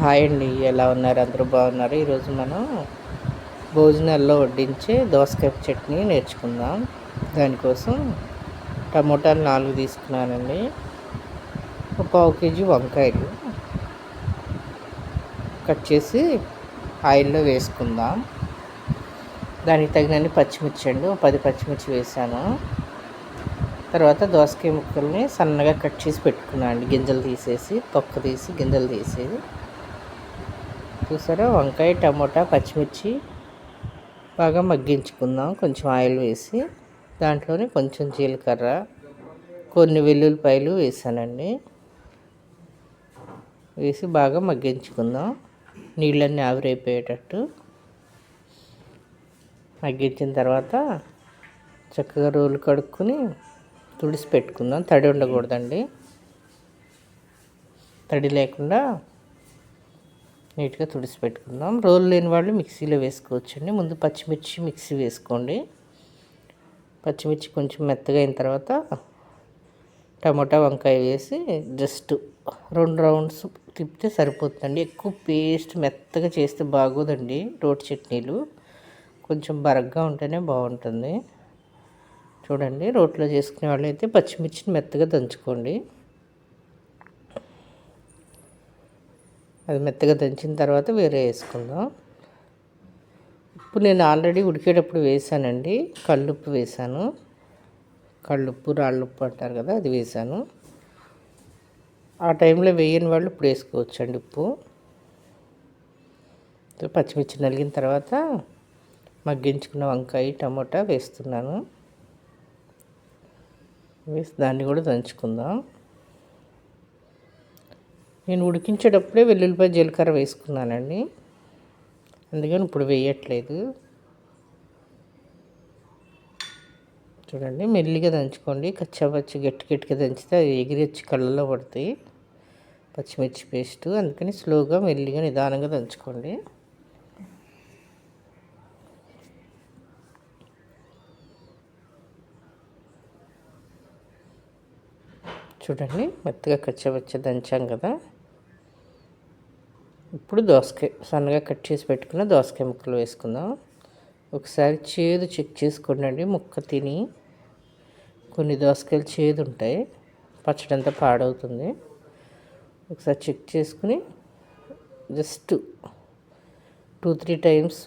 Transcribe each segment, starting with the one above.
Hi అండి ఎలా ఉన్నారు? అందరూ బాగున్నారు? ఈరోజు మనం భోజనాల్లో వడ్డించే దోసకాయ చట్నీ నేర్చుకుందాం. దానికోసం టమోటాలు నాలుగు తీసుకున్నానండి. ఒక పావు కేజీ వంకాయలు కట్ చేసి ఆయిల్లో వేసుకుందాం. దానికి తగినన్ని పచ్చిమిర్చి అండి పది పచ్చిమిర్చి వేసాను. తర్వాత దోసకాయ ముక్కల్ని సన్నగా కట్ చేసి పెట్టుకున్నాను అండి గింజలు తీసేసి తొక్క తీసి గింజలు తీసేది. చూసారా? వంకాయ టమోటా పచ్చిమిర్చి బాగా మగ్గించుకుందాం. కొంచెం ఆయిల్ వేసి దాంట్లోనే కొంచెం జీలకర్ర కొన్ని వెల్లుల్లిపాయలు వేసానండి. వేసి బాగా మగ్గించుకుందాం. నీళ్ళన్నీ ఆవిరైపోయేటట్టు మగ్గించిన తర్వాత చక్కగా రోలు కడుక్కొని తుడిసి పెట్టుకుందాం. తడి ఉండకూడదండి. తడి లేకుండా నీట్గా తుడిసి పెట్టుకుందాం రోల్ లేని వాళ్ళు మిక్సీలో వేసుకోవచ్చండి. ముందు పచ్చిమిర్చి మిక్సీ వేసుకోండి. పచ్చిమిర్చి కొంచెం మెత్తగా అయిన తర్వాత టమాటా వంకాయ వేసి జస్ట్ రెండు రౌండ్స్ తిప్పితే సరిపోతుందండి. ఎక్కువ పేస్ట్ మెత్తగా చేస్తే బాగోదండి రోటి చట్నీలు. కొంచెం బరగ్గా ఉంటేనే బాగుంటుంది. చూడండి రోట్లో చేసుకునే వాళ్ళు అయితే పచ్చిమిర్చిని మెత్తగా దంచుకోండి. అది మెత్తగా దంచిన తర్వాత వేరే వేసుకుందాం. ఉప్పు నేను ఆల్రెడీ ఉడికేటప్పుడు వేసానండి. కళ్ళుప్పు వేసాను. కళ్ళుప్పు రాళ్ళుప్పు అంటారు కదా అది వేసాను. ఆ టైంలో వేయని వాళ్ళు ఇప్పుడు వేసుకోవచ్చు అండి ఉప్పు పచ్చిమిర్చి నలిగిన తర్వాత మగ్గించుకున్న వంకాయ టమోటా వేస్తున్నాను. వేసి దాన్ని కూడా దంచుకుందాం. నేను ఉడికించేటప్పుడే వెల్లుల్లిపాయ జీలకర్ర వేసుకున్నానండి. అందుకని ఇప్పుడు వేయట్లేదు. చూడండి మెల్లిగా దంచుకోండి. కచ్చాపచ్చి గట్టి గట్టిగా దంచితే అది ఎగిరి వచ్చి కళ్ళలో పడతాయి. పచ్చిమిర్చి పేస్ట్. అందుకని స్లోగా మెల్లిగా నిదానంగా దంచుకోండి. చూడండి మెత్తగా కచ్చవచ్చ దంచాం కదా. ఇప్పుడు దోసకాయ సన్నగా కట్ చేసి పెట్టుకున్న దోసకాయ ముక్కలు వేసుకుందాం. ఒకసారి చేదు చెక్ చేసుకోండి ముక్క తిని. కొన్ని దోసకాయలు చేదు ఉంటాయి పచ్చడి అంతా పాడవుతుంది. ఒకసారి చెక్ చేసుకుని జస్ట్ టూ త్రీ టైమ్స్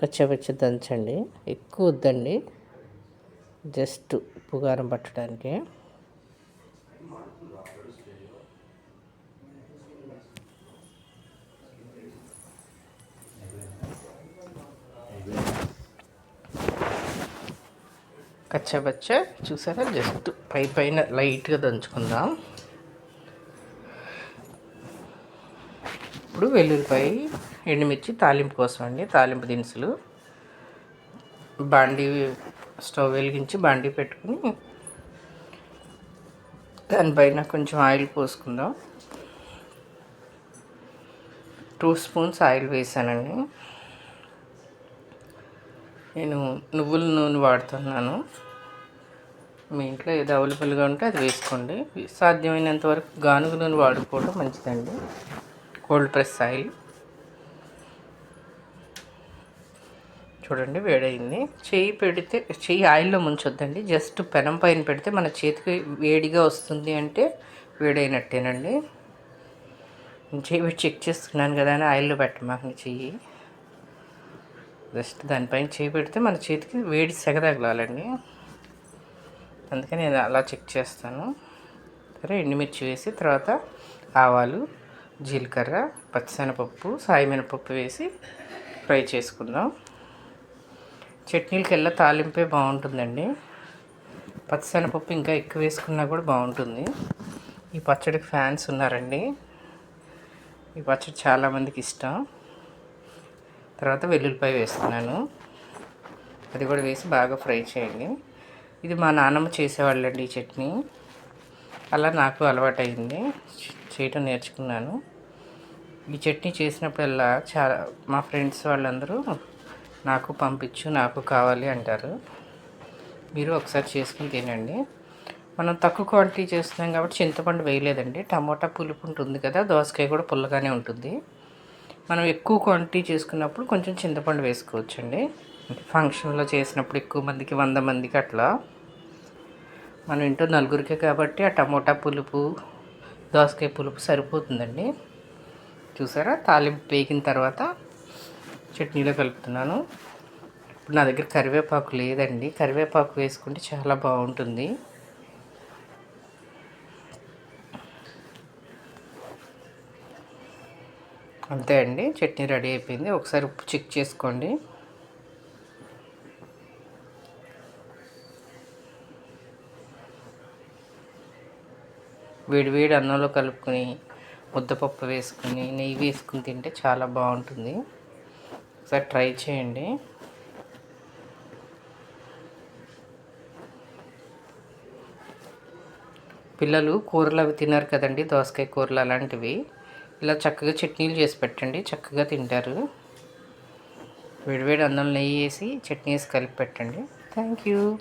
కచ్చపచ్చ దంచండి. ఎక్కువ వద్దండి జస్ట్ పుగారం పట్టడానికి. కచ్చబచ్చ చూసారా? జస్ట్ పై పైన లైట్గా దంచుకుందాం. ఇప్పుడు వెల్లుల్లిపాయ ఎండుమిర్చి తాలింపు కోసం అండి. తాలింపు దినుసులు. బాండీ స్టవ్ వెలిగించి బాండీ పెట్టుకుని దానిపైన కొంచెం ఆయిల్ పోసుకుందాం. టూ స్పూన్స్ ఆయిల్ వేసానండి. నేను నువ్వుల నూనె వాడుతున్నాను. మీ ఇంట్లో ఏది అవైలబుల్గా ఉంటే అది వేసుకోండి. సాధ్యమైనంత వరకు గానుగ నూనె వాడుకోవడం మంచిదండి. Cold press oil. చూడండి వేడైంది చేయి పెడితే చెయ్యి ఆయిల్లో ముంచొద్దండి. జస్ట్ పెనం పైన పెడితే మన చేతికి వేడిగా వస్తుంది అంటే వేడైనట్టేనండి. చెయ్యి చెక్ చేస్తున్నాను కదా అని ఆయిల్లో పెట్టమాకండి చెయ్యి. జస్ట్ దానిపైన చేయి పెడితే మన చేతికి వేడి సెగ తగలాలండి. అందుకని నేను అలా చెక్ చేస్తాను. సరే ఎండుమిర్చి వేసి తర్వాత ఆవాలు జీలకర్ర పచ్చిశనగపప్పు సాయిమినపప్పు వేసి ఫ్రై చేసుకుందాం. చట్నీలకి వెళ్ళా తాలింపే బాగుంటుందండి. పచ్చిశనగపప్పు ఇంకా ఎక్కువ వేసుకున్నా కూడా బాగుంటుంది. ఈ పచ్చడికి ఫ్యాన్స్ ఉన్నారండి. ఈ పచ్చడి చాలామందికి ఇష్టం. తర్వాత వెల్లుల్లిపాయ వేస్తున్నాను. అది కూడా వేసి బాగా ఫ్రై చేయండి. ఇది మా నాన్నమ్మ చేసేవాళ్ళండి ఈ చట్నీ. అలా నాకు అలవాటైంది. చేయటం నేర్చుకున్నాను. ఈ చట్నీ చేసినప్పుడల్లా చాలా మా ఫ్రెండ్స్ వాళ్ళందరూ నాకు పంపించు నాకు కావాలి అంటారు. మీరు ఒకసారి చేసుకుని తినండి. మనం తక్కువ క్వాంటిటీ చేస్తున్నాం కాబట్టి చింతపండు వేయలేదండి. టమోటా పులుపు ఉంటుంది కదా దోసకాయ కూడా పుల్లగానే ఉంటుంది. మనం ఎక్కువ క్వాంటిటీ చేసుకున్నప్పుడు కొంచెం చింతపండు వేసుకోవచ్చండి. ఫంక్షన్లో చేసినప్పుడు ఎక్కువ మందికి వంద మందికి అట్లా. మనం ఇంట్లో నలుగురికే కాబట్టి ఆ టమోటా పులుపు దోసకాయ పులుపు సరిపోతుందండి. చూసారా? తాలింపు వేగిన తర్వాత చట్నీలో కలుపుతున్నాను. ఇప్పుడు నా దగ్గర కరివేపాకు లేదండి. కరివేపాకు వేసుకుంటే చాలా బాగుంటుంది. అంతే అండి. చట్నీ రెడీ అయిపోయింది. ఒకసారి ఉప్పు చెక్ చేసుకోండి. వేడి వేడి అన్నంలో కలుపుకొని ముద్దపప్పు వేసుకుని నెయ్యి వేసుకుని తింటే చాలా బాగుంటుంది. ఒకసారి ట్రై చేయండి. పిల్లలు కూరలు అవి తిన్నారు కదండి. దోసకాయ కూరలు అలాంటివి. ఇలా చక్కగా చట్నీలు చేసి పెట్టండి. చక్కగా తింటారు. వేడివేడి అన్నం నెయ్యి వేసి చట్నీ వేసి కలిపి పెట్టండి. Thank you